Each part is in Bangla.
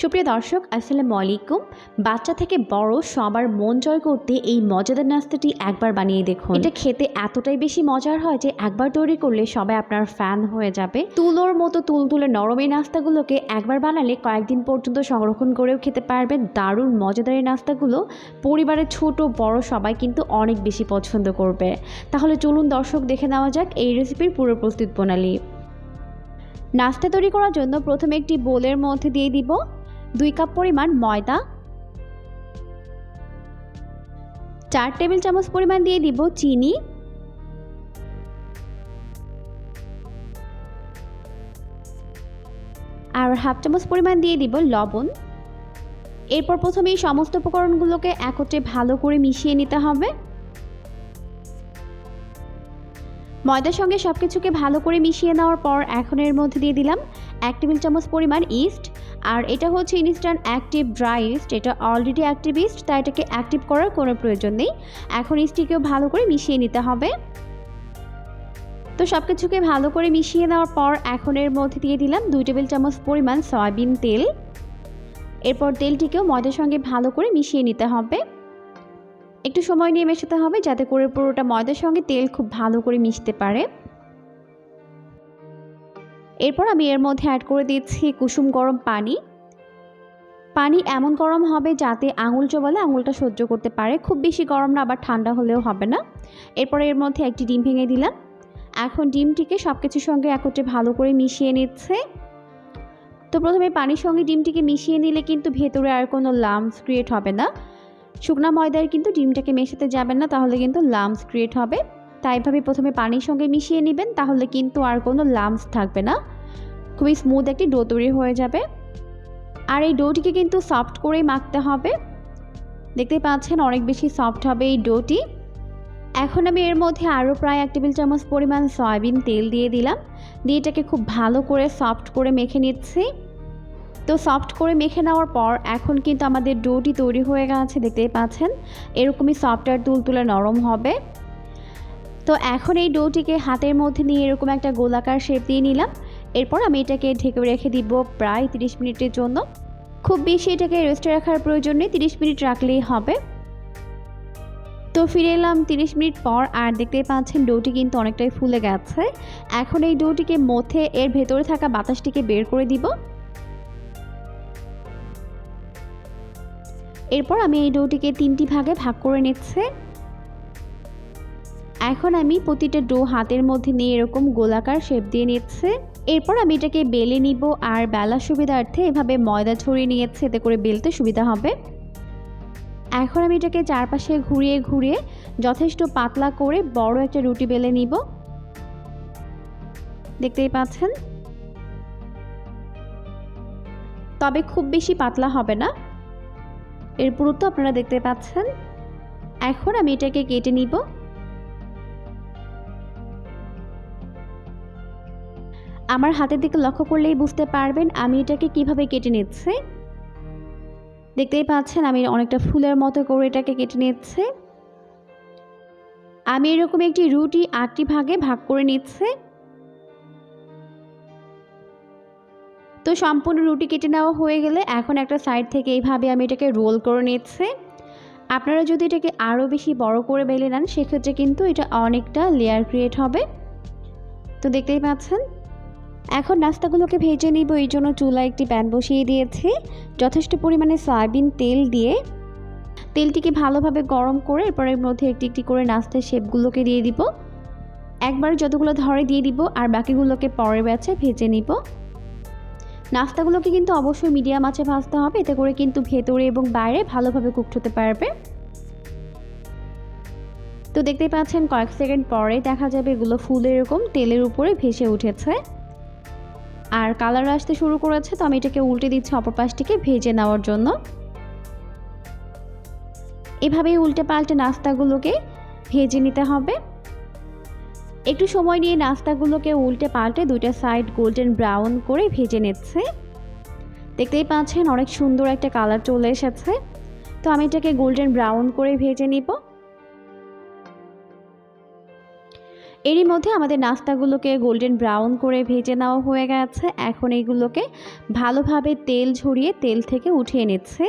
সুপ্রিয় দর্শক আসসালামু আলাইকুম। বাচ্চা থেকে বড় সবার মন জয় করতে এই মজাদার নাস্তাটি একবার বানিয়ে দেখুন। এটা খেতে এতটাই বেশি মজার হয় যে একবার তৈরি করলে সবাই আপনার ফ্যান হয়ে যাবে। তুলোর মতো তুলতুলে নরম এই নাস্তাগুলোকে একবার বানালে কয়েকদিন পর্যন্ত সংরক্ষণ করেও খেতে পারবেন। দারুণ মজাদার এই নাস্তাগুলো পরিবারের ছোট বড় সবাই কিন্তু অনেক বেশি পছন্দ করবে। তাহলে চলুন দর্শক দেখে নেওয়া যাক এই রেসিপির পুরো প্রস্তুত প্রণালী। নাস্তা তৈরি করার জন্য প্রথমে একটি বোলের মধ্যে দিয়ে দিব দুই কাপ পরিমাণ ময়দা। চার টেবিল চামচ পরিমাণ দিয়ে দিব চিনি। আর হাফ চামচ পরিমাণ দিয়ে দিব লবণ। এরপর প্রথমে এই সমস্ত উপকরণগুলোকে একত্রে ভালো করে মিশিয়ে নিতে হবে। ময়দার সঙ্গে সব কিছুকে ভালো করে মিশিয়ে নেওয়ার পর এখন এর মধ্যে দিয়ে দিলাম এক টেবিল চামচ পরিমাণ ইস্ট। আর এটা হচ্ছে ইনস্ট্যান্ট অ্যাক্টিভ ড্রাই ইস্ট। এটা অলরেডি অ্যাক্টিভ ইস্ট, তাই এটাকে অ্যাক্টিভ করার কোনো প্রয়োজন নেই। এখন ইস্টটিকেও ভালো করে মিশিয়ে নিতে হবে। তো সব কিছুকে ভালো করে মিশিয়ে নেওয়ার পর এখন এর মধ্যে দিয়ে দিলাম দুই টেবিল চামচ পরিমাণ সয়াবিন তেল। এরপর তেলটিকেও ময়দার সঙ্গে ভালো করে মিশিয়ে নিতে হবে। একটু সময় নিয়ে মেশাতে হবে যাতে করে পুরোটা ময়দার সঙ্গে তেল খুব ভালো করে মিশতে পারে। এরপর আমি এর মধ্যে অ্যাড করে দিচ্ছি কুসুম গরম পানি। পানি এমন গরম হবে যাতে আঙুল চোবালে আঙুলটা সহ্য করতে পারে। খুব বেশি গরম না, আবার ঠান্ডা হলেও হবে না। এরপর এর মধ্যে একটি ডিম ভেঙে দিলাম। এখন ডিমটিকে সব কিছুর সঙ্গে একত্রে ভালো করে মিশিয়ে নিচ্ছে। তো প্রথমে পানির সঙ্গে ডিমটিকে মিশিয়ে নিলে কিন্তু ভেতরে আর কোনো লামস ক্রিয়েট হবে না। শুকনা ময়দায় কিন্তু ডিমটাকে মেশাতে যাবেন না, তাহলে কিন্তু লামস ক্রিয়েট হবে। তাইভাবে প্রথমে পানির সঙ্গে মিশিয়ে নেবেন, তাহলে কিন্তু আর কোনো লামস থাকবে না। খুবই স্মুথ একটি ডো তৈরি হয়ে যাবে। আর এই ডোটিকে কিন্তু সফট করেই মাখতে হবে। দেখতে পাচ্ছেন অনেক বেশি সফট হবে এই ডোটি এখন আমি এর মধ্যে আরও প্রায় এক টেবিল চামচ পরিমাণ সয়াবিন তেল দিয়ে দিলাম। দিয়ে এটাকে খুব ভালো করে সফট করে মেখে নিচ্ছি। তো সফট করে মেখে নেওয়ার পর এখন কিন্তু আমাদের ডোটি তৈরি হয়ে গেছে, দেখতেই পাচ্ছেন। এরকমই সফটওয়্যার তুলতুলে নরম হবে। তো এখন এই ডোটিকে হাতের মধ্যে নিয়ে এরকম একটা গোলাকার শেপ দিয়ে নিলাম। এরপর আমি এটাকে ঢেকে রেখে দিব প্রায় 30 মিনিটের জন্য। খুব বেশি এটাকে রেস্টে রাখার প্রয়োজন নেই, তিরিশ মিনিট রাখলেই হবে। তো ফিরে এলাম 30 মিনিট পর, আর দেখতেই পাচ্ছেন ডোটি কিন্তু অনেকটাই ফুলে গেছে। এখন এই ডোটিকে মধ্যে এর ভেতরে থাকা বাতাসটিকে বের করে দিব। এরপর আমি এই ডোটিকে তিনটি ভাগে ভাগ করে নিচ্ছে। এখন আমি প্রতিটা ডো হাতের মধ্যে নিয়ে এরকম গোলাকার শেপ দিয়ে নিচ্ছে। এরপর আমি এটাকে বেলে নিব আর বেলার সুবিধার্থে এভাবে ময়দা ছড়িয়ে নিয়েছে, এতে করে বেলতে সুবিধা হবে। এখন আমি এটাকে চারপাশে ঘুরিয়ে ঘুরিয়ে যথেষ্ট পাতলা করে বড় একটা রুটি বেলে নিব। দেখতেই পাচ্ছেন? তবে খুব বেশি পাতলা হবে না। এর পুরুত্ব আপনারা দেখতে পাচ্ছেন। এখন আমি এটাকে কেটে নিব। আমার হাতের দিকে লক্ষ্য করলেই বুঝতে পারবেন আমি এটাকে কীভাবে কেটে নিচ্ছি। দেখতেই পাচ্ছেন আমি অনেকটা ফুলের মতো করে এটাকে কেটে নিচ্ছি। আমি এরকম একটি রুটি আটটি ভাগে ভাগ করে নিচ্ছে। তো সম্পূর্ণ রুটি কেটে নেওয়া হয়ে গেলে এখন একটা সাইড থেকে এইভাবে আমি এটাকে রোল করে নিচ্ছে। আপনারা যদি এটাকে আরও বেশি বড় করে বেলে নেন, সেক্ষেত্রে কিন্তু এটা অনেকটা লেয়ার ক্রিয়েট হবে। তো দেখতেই পাচ্ছেন? এখন নাস্তাগুলোকে ভেজে নিব। এই জন্য চুলায় একটি প্যান বসিয়ে দিয়েছি। যথেষ্ট পরিমাণে সয়াবিন তেল দিয়ে তেলটিকে ভালোভাবে গরম করে এরপর এর মধ্যে একটি একটি করে নাস্তার শেপগুলোকে দিয়ে দিব। একবার যতগুলো ধরে দিয়ে দিব আর বাকিগুলোকে পরের ব্যাচে ভেজে নিব। নাস্তাগুলোকে কিন্তু অবশ্যই মিডিয়াম আঁচে ভাজতে হবে। এতে করে কিন্তু ভেতরে এবং বাইরে ভালোভাবে কুকড হতে পারবে। তো দেখতেই পাচ্ছেন, কয়েক সেকেন্ড পরে দেখা যাবে এগুলো ফুল এরকম তেলের উপরে ভেসে উঠেছে। আর কালার আসতে শুরু করেছে, তো আমি এটাকে উল্টে দিচ্ছি অপর পাশটিকে ভেজে নেওয়ার জন্য। এভাবেই উল্টে পাল্টে নাস্তাগুলোকে ভেজে নিতে হবে। একটু সময় নিয়ে নাস্তাগুলোকে উল্টে পাল্টে দুইটা সাইড গোল্ডেন ব্রাউন করে ভেজে নিচ্ছে। দেখতেই পাচ্ছেন অনেক সুন্দর একটা কালার চলে এসেছে। তো আমি এটাকে গোল্ডেন ব্রাউন করে ভেজে নিব। এরই মধ্যে আমাদের নাস্তাগুলোকে গোল্ডেন ব্রাউন করে ভেজে নেওয়া হয়ে গেছে। এখন এইগুলোকে ভালোভাবে তেল ঝরিয়ে তেল থেকে উঠিয়ে নিচ্ছে।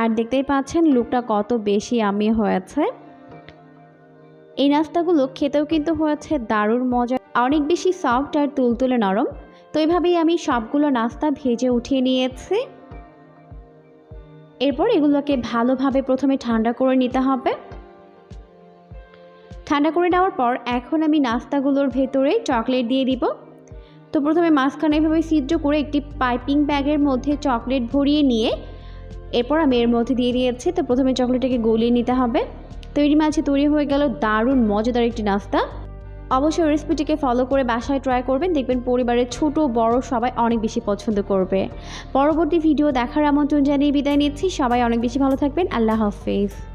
আর দেখতেই পাচ্ছেন লুকটা কত বেশি আমি হয়েছে। এই নাস্তাগুলো খেতেও কিন্তু হয়েছে দারুণ মজা। অনেক বেশি সফট আর তুলতুলে নরম। তো এইভাবেই আমি সবগুলো নাস্তা ভেজে উঠিয়ে নিয়েছি। এরপর এগুলোকে ভালোভাবে প্রথমে ঠান্ডা করে নিতে হবে। ঠান্ডা করে নেওয়ার পর এখন আমি নাস্তাগুলোর ভেতরে চকলেট দিয়ে দিব। তো প্রথমে মাঝখানে এভাবে সিদ্ধ করে একটি পাইপিং ব্যাগের মধ্যে চকলেট ভরিয়ে নিয়ে এরপর আমি এর মধ্যে দিয়ে দিয়েছি। তো প্রথমে চকলেটটাকে গলিয়ে নিতে হবে। তৈরি মাঝে তৈরি হয়ে গেল, দারুণ, মজাদার একটি নাস্তা। অবশ্যই রেসিপিটিকে ফলো করে বাসায় ট্রাই করবেন। দেখবেন পরিবারের ছোট, বড় সবাই অনেক বেশি পছন্দ করবে। পরবর্তী ভিডিও দেখার আমন্ত্রণ জানিয়ে বিদায় নিচ্ছি। সবাই অনেক বেশি ভালো থাকবেন। আল্লাহ হাফেজ।